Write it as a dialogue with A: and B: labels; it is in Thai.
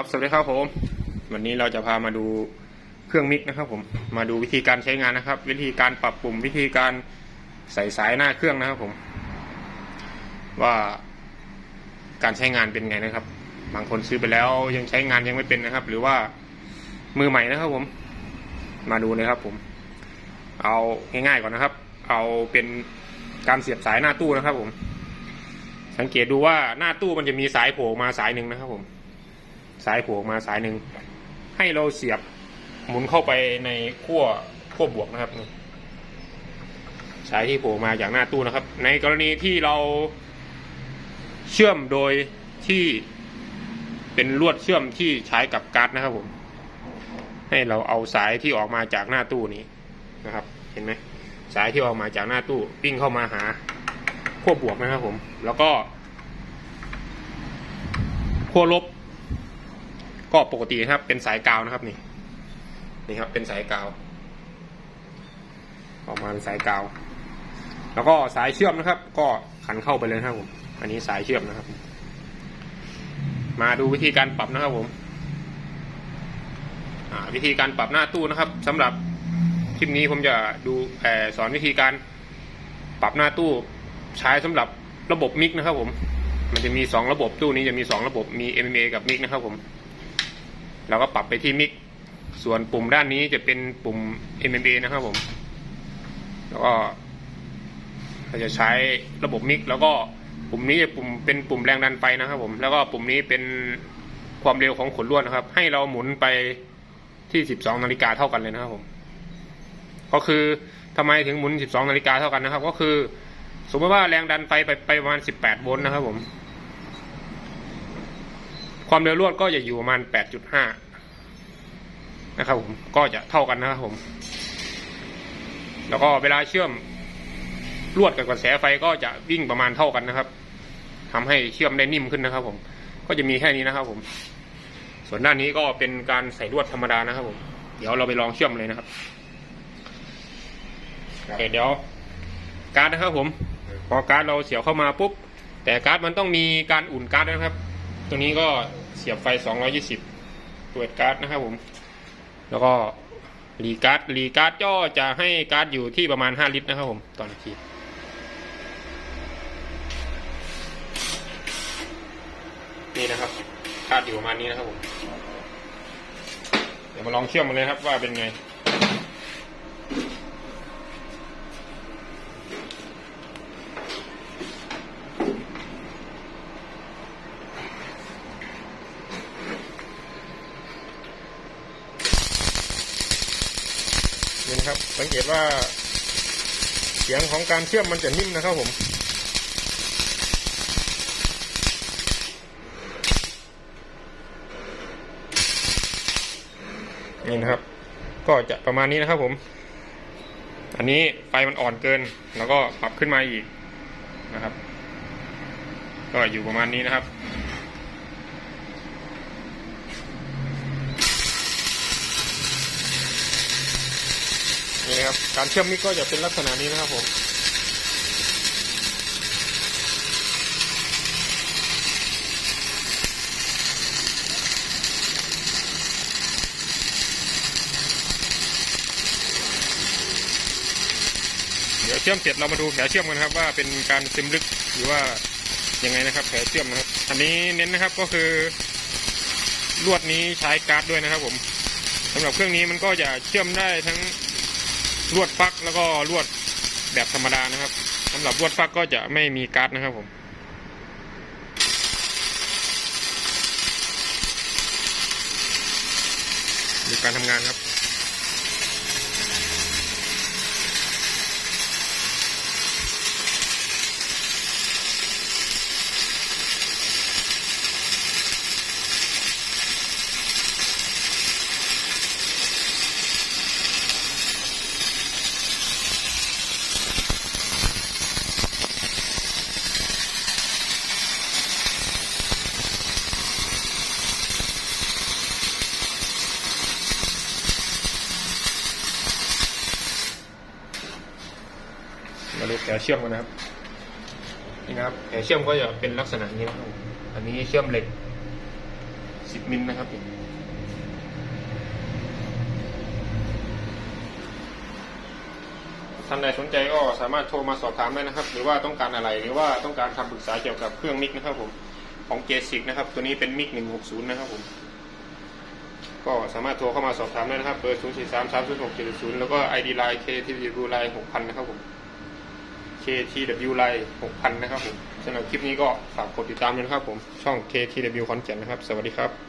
A: ครับสวัสดีครับผม วันนี้เราจะพามาดูเครื่องมิกนะครับ ผมมาดูวิธีการใช้งานนะครับ วิธีการปรับปุ่มวิธีการใส่สายหน้าเครื่องนะครับผม ว่าการใช้งานเป็นไงนะครับ บางคนซื้อไปแล้วยังใช้งานยังไม่เป็นนะครับ หรือว่ามือใหม่นะครับผม มาดูเลยครับผม เอาง่ายๆก่อนนะครับ เอาเป็นการเสียบสายหน้าตู้นะครับ ผม สังเกตดูว่าหน้าตู้มันจะมีสายโผล่มาสายหนึ่งนะครับผม สายผล่ออกมาสายหนึ่งให้เราเสียบหมุนเข้าไปในขั้วขั้วบวกนะครับนี่สายที่โผล่มาจากหน้าตู้นะครับ ในกรณีที่เราเชื่อมโดยที่เป็นลวดเชื่อมที่ใช้กับการ์ดนะครับผม ให้เราเอาสายที่ออกมาจากหน้าตู้นี้นะครับ เห็นไหมสายที่ออกมาจากหน้าตู้วิ่งเข้ามาหาขั้วบวกนะครับผม แล้วก็ขั้วลบ ก็ปกตินะครับ เป็นสายกาวนะครับนี่นี่ครับ เป็นสายกาว ออกมาเป็นสายกาว แล้วก็สายเชื่อมนะครับ ก็ขันเข้าไปเลยนะครับผมอันนี้สายเชื่อมนะครับ มาดูวิธีการปรับนะครับผมวิธีการปรับหน้าตู้นะครับสำหรับคลิปนี้ผมจะดูสอนวิธีการปรับหน้าตู้ใช้สำหรับระบบมิกนะครับผม มันจะมีสองระบบตู้นี้จะมีสองระบบมี MMA กับมิกนะครับผม เราก็ปรับไปที่มิกส่วนปุ่มด้านนี้จะเป็นปุ่ม MMA นะครับผม แล้วก็เราจะใช้ระบบมิกแล้วก็ปุ่มนี้จะปุ่มเป็นปุ่มแรงดันไฟนะครับผม แล้วก็ปุ่มนี้เป็นความเร็วของขนลวดนะครับ ให้เราหมุนไปที่ 12 นาฬิกาเท่ากันเลยนะครับผม ก็คือทำไมถึงหมุน 12 นาฬิกาเท่ากันนะครับ ก็คือ สมมติว่าแรงดันไฟไปไปประมาณ 18 โวลต์นะครับผม ความเร็วลวดก็จะอยู่ประมาณ 8.5 นะครับผมก็จะเท่ากันนะครับผม แล้วก็เวลาเชื่อมลวดกับกระแสไฟก็จะวิ่งประมาณเท่ากันนะครับทำให้เชื่อมได้นิ่มขึ้นนะครับ ผม ก็จะมีแค่นี้นะครับ ผม ส่วนด้านนี้ก็เป็นการใส่ลวดธรรมดานะครับ ผม เดี๋ยวเราไปลองเชื่อมเลยนะครับโอเคเดี๋ยวการ์ดนะครับ ผม พอการ์ดเราเสียบเข้ามาปุ๊บ แต่การ์ดมันต้องมีการอุ่นการ์ดนะครับตัวนี้ก็ เสียบไฟ 220ตัวการ์ดนะครับผม แล้วก็รีการ์ดรีการ์ดย่อจะให้การ์ดอยู่ที่ประมาณ 5 ลิตรนะครับผมตอนทีนี่นะครับการ์ดอยู่ประมาณนี้นะครับผม เดี๋ยวมาลองเชื่อมมันเลยครับว่าเป็นไง นะครับ สังเกตว่า เสียงของการเชื่อมมันจะนิ่มนะครับผมนี่นะครับ ก็จะประมาณนี้นะครับผม อันนี้ไฟมันอ่อนเกิน แล้วก็ปรับขึ้นมาอีกนะครับ ก็อยู่ประมาณนี้นะครับ นะครับ การเชื่อมมิกก็จะเป็นลักษณะนี้นะครับผมเดี๋ยวเชื่อมเสร็จเรามาดูแผลเชื่อมกันครับ ว่าเป็นการซึมลึกหรือว่ายังไงนะครับ แผลเชื่อมนะครับ อันนี้เน้นนะครับก็คือลวดนี้ใช้การ์ดด้วยนะครับผมสำหรับเครื่องนี้มันก็จะเชื่อมได้ทั้ง ลวดฟักแล้วก็ลวดแบบธรรมดานะครับสำหรับลวดฟักก็จะไม่มีการ์ดนะครับผมดูการทำงานครับ มาดูแผลเชื่อมกันนะครับนี่นะครับแผลเชื่อมก็จะเป็นลักษณะนี้นะครับอันนี้เชื่อมเหล็ก10มิลนะครับท่านใดสนใจก็สามารถโทรมาสอบถามได้นะครับ หรือว่าต้องการอะไรหรือว่าต้องการคำปรึกษาเกี่ยวกับเครื่องมิกนะครับผมของเจสิกนะครับ ตัวนี้เป็นมิก160นย์นะครับผมก็สามารถโทรเข้ามาสอบถามได้นะครับเบอร์0 4 3 3 0 6 7 0แล้วก็ ID Line KTW Line 6,000นะครับผม KTW ไลน์6,000 นะครับผมสำหรับคลิปนี้ก็ฝากกดติดตามด้วยนะครับผมช่อง KTW ขอนแก่นนะครับ สวัสดีครับ